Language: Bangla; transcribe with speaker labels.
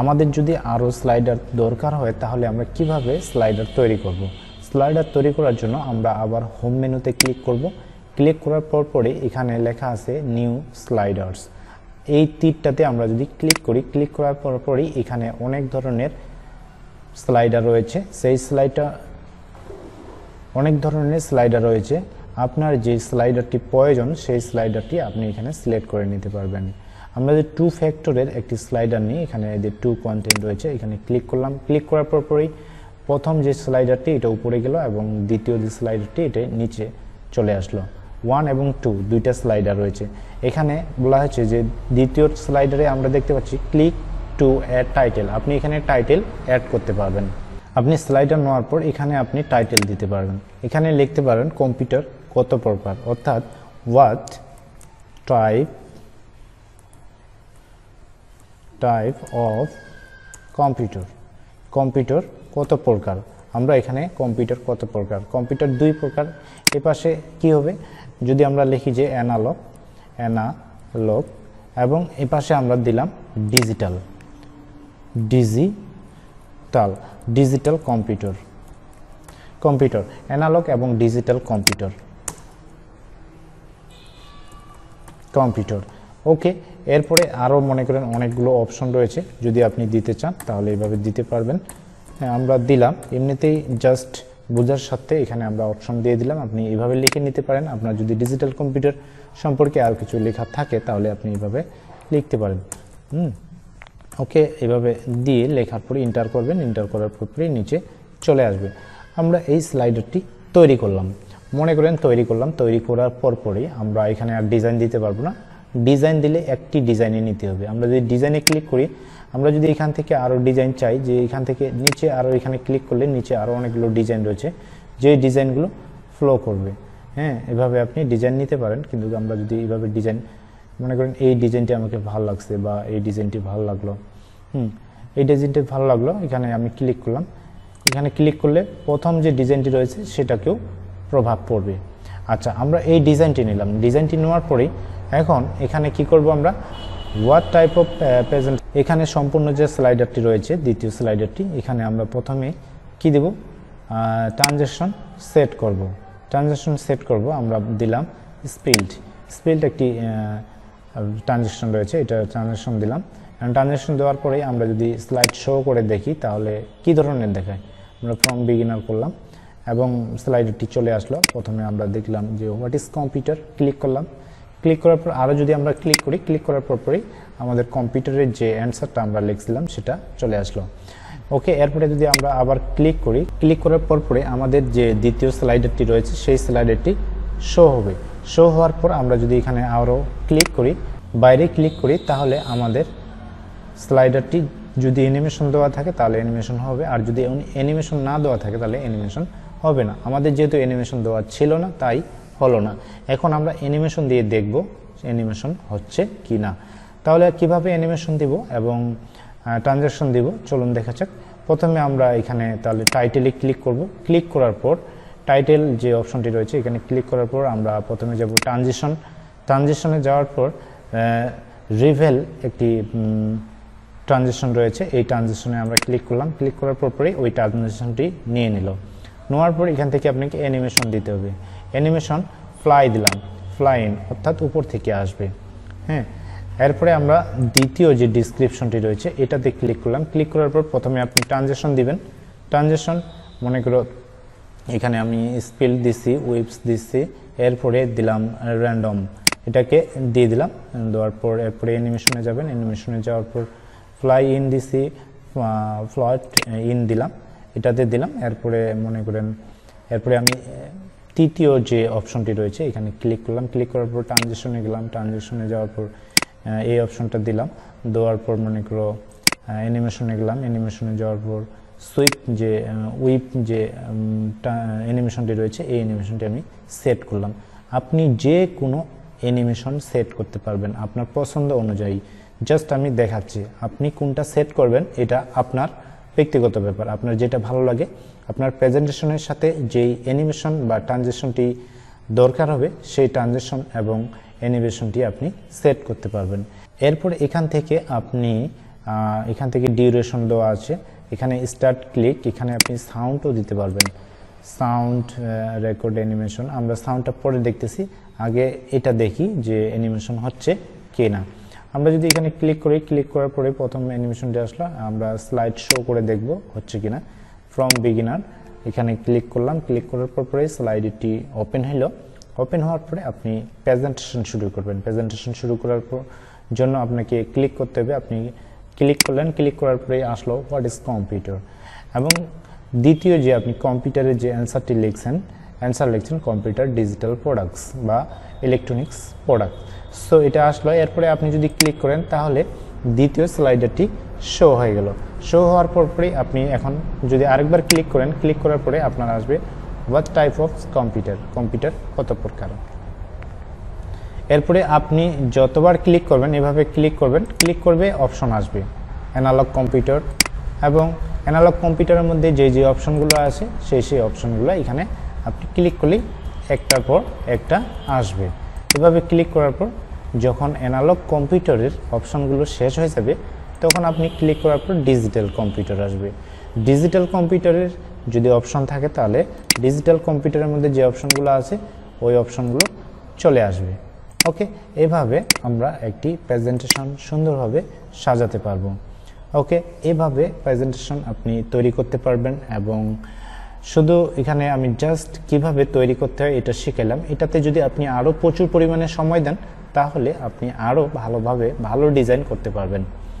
Speaker 1: আমাদের যদি আরও স্লাইডার দরকার হয়, তাহলে আমরা কীভাবে স্লাইডার তৈরি করব। স্লাইডার তৈরি করার জন্য আমরা আবার হোম মেনুতে ক্লিক করব। ক্লিক করার পর পরে এখানে লেখা আছে নিউ স্লাইডার্স এই তীরটাতে আমরা যদি ক্লিক করি ক্লিক করার পর পরই এখানে অনেক ধরনের স্লাইডার রয়েছে। সেই স্লাইডার অনেক ধরনের স্লাইডার রয়েছে। আপনার যে স্লাইডারটি প্রয়োজন, সেই স্লাইডারটি আপনি এখানে সিলেক্ট করে নিতে পারবেন। আমরা যে টু ফ্যাক্টরের একটি স্লাইডার নিই, এখানে যে টু কন্টেন্ট রয়েছে, এখানে ক্লিক করলাম। ক্লিক করার পর পরই প্রথম যে স্লাইডারটি এটা উপরে গেল এবং দ্বিতীয় যে স্লাইডারটি এটা নিচে চলে আসলো। ওয়ান এবং টু দুইটা স্লাইডার রয়েছে। এখানে বলা হয়েছে যে দ্বিতীয় স্লাইডারে আমরা দেখতে পাচ্ছি ক্লিক টু অ্যাড টাইটেল আপনি এখানে টাইটেল অ্যাড করতে পারবেন। আপনি স্লাইডার নেওয়ার পর এখানে আপনি টাইটেল দিতে পারবেন। এখানে লিখতে পারেন কম্পিউটার কত প্রকার অর্থাৎ what type type of computer computer কত প্রকার? আমরা এখানে কম্পিউটার কত প্রকার? কম্পিউটার দুই প্রকার। এ পাশে কি হবে? যদি আমরা লিখি যে অ্যানালগ অ্যানালগ এবং এ পাশে আমরা দিলাম digital digital digital computer computer analog এবং ডিজিটাল কম্পিউটার কম্পিউটার ওকে এরপরে আরও মনে করেন অনেকগুলো অপশন রয়েছে, যদি আপনি দিতে চান, তাহলে এইভাবে দিতে পারবেন। হ্যাঁ আমরা দিলাম, এমনিতেই জাস্ট বোঝার সাথে এখানে আমরা অপশন দিয়ে দিলাম, আপনি এইভাবে লিখে নিতে পারেন। আপনার যদি ডিজিটাল কম্পিউটার সম্পর্কে আর কিছু লেখা থাকে, তাহলে আপনি এইভাবে লিখতে পারেন। হুম ওকে এভাবে দিয়ে লেখার পরে ইন্টার করবেন ইন্টার করার পরে নিচে চলে আসবে। আমরা এই স্লাইডারটি তৈরি করলাম। মনে করেন তৈরি করলাম, তৈরি করার পর পরেই আমরা এখানে আর ডিজাইন দিতে পারব না। ডিজাইন দিলে একটি ডিজাইনে নিতে হবে। আমরা যদি ডিজাইনে ক্লিক করি, আমরা যদি এখান থেকে আরও ডিজাইন চাই, যে এখান থেকে নিচে আরও এখানে ক্লিক করলে নিচে আরও অনেকগুলো ডিজাইন রয়েছে, যে ডিজাইনগুলো ফ্লো করবে। হ্যাঁ এভাবে আপনি ডিজাইন নিতে পারেন, কিন্তু আমরা যদি এইভাবে ডিজাইন, মনে করেন এই ডিজাইনটি আমাকে ভালো লাগছে বা এই ডিজাইনটি ভালো লাগল, হুম, এই ডিজাইনটি ভালো লাগল, এখানে আমি ক্লিক করলাম। এখানে ক্লিক করলে প্রথম যে ডিজাইনটি রয়েছে, সেটাকেও প্রভাব পড়বে। আচ্ছা আমরা এই ডিজাইনটি নিলাম। ডিজাইনটি নেওয়ার পরেই এখন এখানে কি করব আমরা? হোয়াট টাইপ অফ প্রেজেন্ট এখানে সম্পূর্ণ যে স্লাইডারটি রয়েছে, দ্বিতীয় স্লাইডারটি এখানে আমরা প্রথমে কি দেব? ট্রানজ্যাকশন সেট করব। ট্রানজ্যাকশন সেট করব, আমরা দিলাম স্পিল্ড স্পিল্ড একটি ট্রানজ্যাকশন রয়েছে, এটা ট্রানজ্যাকশন দিলাম। ট্রানজ্যাকশন দেওয়ার পরেই আমরা যদি স্লাইড শো করে দেখি, তাহলে কি ধরনের দেখায়? আমরা ফ্রম বিগিনার করলাম এবং স্লাইডারটি চলে আসলো। প্রথমে আমরা দেখলাম যে হোয়াট ইজ কম্পিউটার ক্লিক করলাম। ক্লিক করার পর আরও যদি আমরা ক্লিক করি ক্লিক করার পর পরেই আমাদের কম্পিউটারের যে অ্যান্সারটা আমরা লিখছিলাম, সেটা চলে আসলো। ওকে এরপরে যদি আমরা আবার ক্লিক করি ক্লিক করার পর পরে আমাদের যে দ্বিতীয় স্লাইডারটি রয়েছে, সেই স্লাইডারটি শো হবে। শো হওয়ার পর আমরা যদি এখানে আরও ক্লিক করি, বাইরে ক্লিক করি, তাহলে আমাদের স্লাইডারটি যদি অ্যানিমেশন দেওয়া থাকে, তাহলে অ্যানিমেশন হবে। আর যদি অ্যানিমেশন না দেওয়া থাকে, তাহলে অ্যানিমেশন হবে না। আমাদের যেহেতু অ্যানিমেশন দেওয়া ছিল না, তাই হলো না। এখন আমরা অ্যানিমেশন দিয়ে দেখব অ্যানিমেশন হচ্ছে কি না তাহলে কীভাবে অ্যানিমেশন দিব এবং ট্রানজ্যাকশন দিব? চলুন দেখা যাক। প্রথমে আমরা এখানে তাহলে টাইটেলে ক্লিক করব। ক্লিক করার পর টাইটেল যে অপশনটি রয়েছে, এখানে ক্লিক করার পর আমরা প্রথমে যাব ট্রানজিশন ট্রানজিশনে যাওয়ার পর রিভেল একটি ট্রানজেকশন রয়েছে। এই ট্রানজেকশনে আমরা ক্লিক করলাম। ক্লিক করার পর পরেই ওই ট্রানজেকশনটি নিয়ে নিল। নেওয়ার পর এখান থেকে আপনাকে অ্যানিমেশন দিতে হবে। অ্যানিমেশন ফ্লাই দিলাম ফ্লাই ইন অর্থাৎ উপর থেকে আসবে। হ্যাঁ এরপরে আমরা দ্বিতীয় যে ডিসক্রিপশনটি রয়েছে, এটাতে ক্লিক করলাম। ক্লিক করার পর প্রথমে আপনি ট্রানজেকশন দিবেন। ট্রানজেকশন মনে করো, এখানে আমি স্পেল দিছি ওয়েবস দিছি, এরপরে দিলাম র্যান্ডম এটাকে দিয়ে দিলাম, দেওয়ার পর এরপরে অ্যানিমেশনে যাবেন। অ্যানিমেশনে যাওয়ার পর ফ্লাই ইন দিছি ফ্লট ইন দিলাম, এটাতে দিলাম। এরপরে মনে করেন, এরপরে আমি তৃতীয় যে অপশনটি রয়েছে, এখানে ক্লিক করলাম। ক্লিক করার পর ট্রানজেকশনে গেলাম। ট্রানজেকশনে যাওয়ার পর এই অপশনটা দিলাম। দেওয়ার পর মনে করো অ্যানিমেশনে গেলাম। অ্যানিমেশনে যাওয়ার পর সুইপ যে উইপ যে অ্যানিমেশনটি রয়েছে, এই অ্যানিমেশনটি আমি সেট করলাম। আপনি যে কোনো অ্যানিমেশন সেট করতে পারবেন আপনার পছন্দ অনুযায়ী। জাস্ট আমি দেখাচ্ছি, আপনি কোনটা সেট করবেন, এটা আপনার ব্যক্তিগত ব্যাপার, আপনার যেটা ভালো লাগে। আপনার প্রেজেন্টেশনের সাথে যেই অ্যানিমেশন বা ট্রানজেকশনটি দরকার হবে, সেই ট্রানজেকশন এবং অ্যানিমেশনটি আপনি সেট করতে পারবেন। এরপর এখান থেকে আপনি এখান থেকে ডিউরেশন দেওয়া আছে। এখানে স্টার্ট ক্লিক, এখানে আপনি সাউন্ডও দিতে পারবেন। সাউন্ড রেকর্ড, অ্যানিমেশন, আমরা সাউন্ডটা পরে দেখতেছি। আগে এটা দেখি যে অ্যানিমেশন হচ্ছে কি না আমরা যদি এখানে ক্লিক করি ক্লিক করার পরে প্রথম অ্যানিমেশনটি আসলো, আমরা স্লাইড শো করে দেখব হচ্ছে কিনা। ফ্রম বিগিনার এখানে ক্লিক করলাম ক্লিক করার পর পরে স্লাইডটি ওপেন হলো ওপেন হওয়ার পরে আপনি প্রেজেন্টেশন শুরু করবেন। প্রেজেন্টেশন শুরু করার পর জন্য আপনাকে ক্লিক করতে হবে। আপনি ক্লিক করলেন ক্লিক করার পরে আসলো হোয়াট ইজ কম্পিউটার এবং দ্বিতীয় যে আপনি কম্পিউটারের যে অ্যান্সারটি লিখছেন অ্যান্সার লিখছেন কম্পিউটার ডিজিটাল প্রোডাক্টস বা ইলেকট্রনিক্স প্রোডাক্ট সো এটা আসলো, এরপরে আপনি যদি ক্লিক করেন, তাহলে দ্বিতীয় স্লাইডারটি শো হয়ে গেল। শো হওয়ার পর পরেই আপনি এখন যদি আরেকবার ক্লিক করেন ক্লিক করার পরে আপনার আসবে what type of computer computer কত প্রকার? এরপরে আপনি যতবার ক্লিক করবেন, এভাবে ক্লিক করবেন ক্লিক করবে অপশন আসবে। অ্যানালগ কম্পিউটার এবং অ্যানালগ কম্পিউটারের মধ্যে যে যে অপশনগুলো আছে, সেই সেই অপশনগুলো এখানে আপনি ক্লিক করলেই একটার পর একটা আসবে। এভাবে ক্লিক করার পর যখন অ্যানালগ কম্পিউটারের অপশনগুলো শেষ হয়ে যাবে, তখন আপনি ক্লিক করার পর ডিজিটাল কম্পিউটার আসবে। ডিজিটাল কম্পিউটারের যদি অপশন থাকে তাহলে ডিজিটাল কম্পিউটারের মধ্যে যে অপশনগুলো আছে, ওই অপশনগুলো চলে আসবে। ওকে এভাবে আমরা একটি প্রেজেন্টেশন সুন্দরভাবে সাজাতে পারব। ওকে এভাবে প্রেজেন্টেশন আপনি তৈরি করতে পারবেন এবং শুধু এখানে আমি জাস্ট কীভাবে তৈরি করতে হয় এটা শিখেলাম এটাতে যদি আপনি আরও প্রচুর পরিমাণে সময় দেন, তাহলে আপনি আরও ভালোভাবে ভালো ডিজাইন করতে পারবেন।